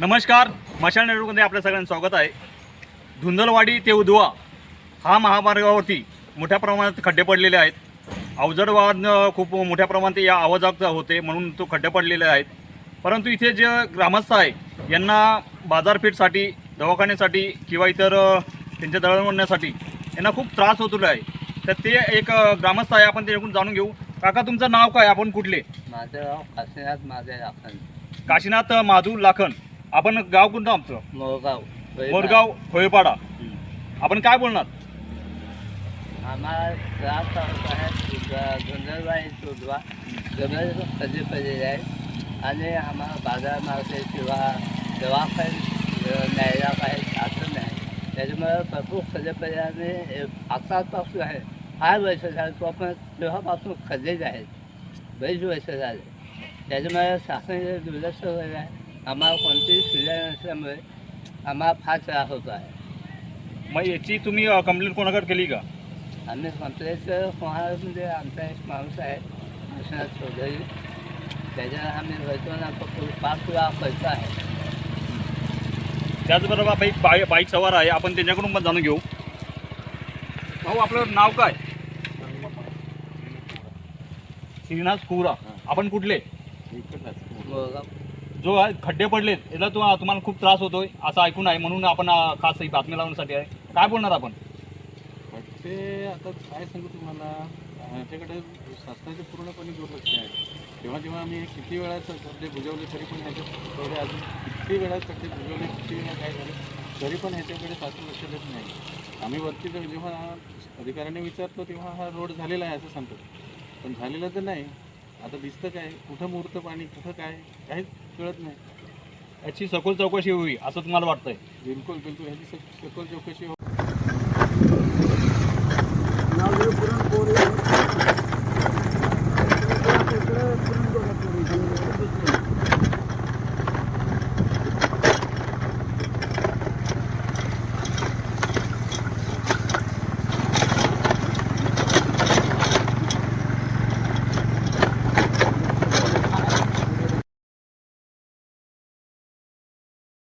नमस्कार मशाल नेटवर्कमध्ये आपल्या सगळ्यांचं स्वागत आहे. धुंदलवाडी ते उदवा हा महामार्गावरती मोठ्या प्रमाणात खड्डे पडलेले आहेत. अवजड वाहन खूप मोठ्या प्रमाणात या आवाजात होते म्हणून तो खड्डे पडलेले आहेत. परंतु इथे जे ग्रामस्थ आहे यांना बाजारपेठसाठी दवाखान्यासाठी किंवा इतर त्यांच्या दळणवळण्यासाठी यांना खूप त्रास होतो आहे. तर ते एक ग्रामस्थ आहे आपण त्याच्याकडून जाणून घेऊ. काका तुमचं नाव काय? आपण कुठले? माझं काशीनाथ माझे काशीनाथ माधू लाखन. आपण गाव कोणतं आमचं? मोरगाव. मोरगाव होळपाडा. आपण काय बोलणार? आम्हाला त्रास होत आहे गुंडलबाई शोधवा. कधी आहे आणि आम्हाला बाजार मार्केट किंवा दवाखान्यात न्यायला काही असं नाही. त्याच्यामुळे भरपूर खजेपर्यंत आतापासून आहे. फार वर्ष झाले तो आपण तेव्हापासून खजेच आहेत बरेच वर्ष झाले. त्याच्यामुळे शासनाचे दुर्लक्ष वगैरे आहे. आम्हाला कोणतीही सुविधा नसल्यामुळे आम्हाला फार त्रास होतो आहे. मग याची तुम्ही कंप्लेंट कोणाकडे केली का? आम्ही कंप्लेंटचं कोणाला म्हणजे आमचा एक माणूस आहे विश्वनाथ चौधरी. त्याच्यावर आम्ही वैतवना फक्त पाच वेळा पैसा आहे. त्याचबरोबर आपण एक बाई बाईक सवार आहे. आपण त्यांच्याकडून पण जाणून घेऊ. भाऊ आपलं नाव काय? श्रीनाथ कुरा. आपण कुठले? मोरगाव जो आहे खड्डे पडलेत याला तो तुम्हाला खूप त्रास होतोय असं ऐकून आहे म्हणून आपण खास ही बातमी लावण्यासाठी आहे. काय बोलणार आपण? खड्डे आता काय सांगू तुम्हाला? ह्याच्याकडे शासनाचे पूर्णपणे दुर्लक्ष आहे जेव्हा जेव्हा आम्ही किती वेळा खड्डे बुजवले तरी पण ह्याच्यात थोडे अजून किती वेळा खड्डे बुजवले किती वेळा काय झालं तरी पण ह्याच्याकडे शासन लक्ष देत नाही. आम्ही वरती जेव्हा अधिकाऱ्याने विचारतो तेव्हा हा रोड झालेला आहे असं सांगतो पण झालेला तर नाही. आता दिसतं काय? कुठं मुहूर्त पाणी कुठं काय? काहीच कळत नाही. याची सखोल चौकशी होईल असं तुम्हाला वाटतंय. बिलकुल बिलकुल. ह्याची सखोल चौकशी हो-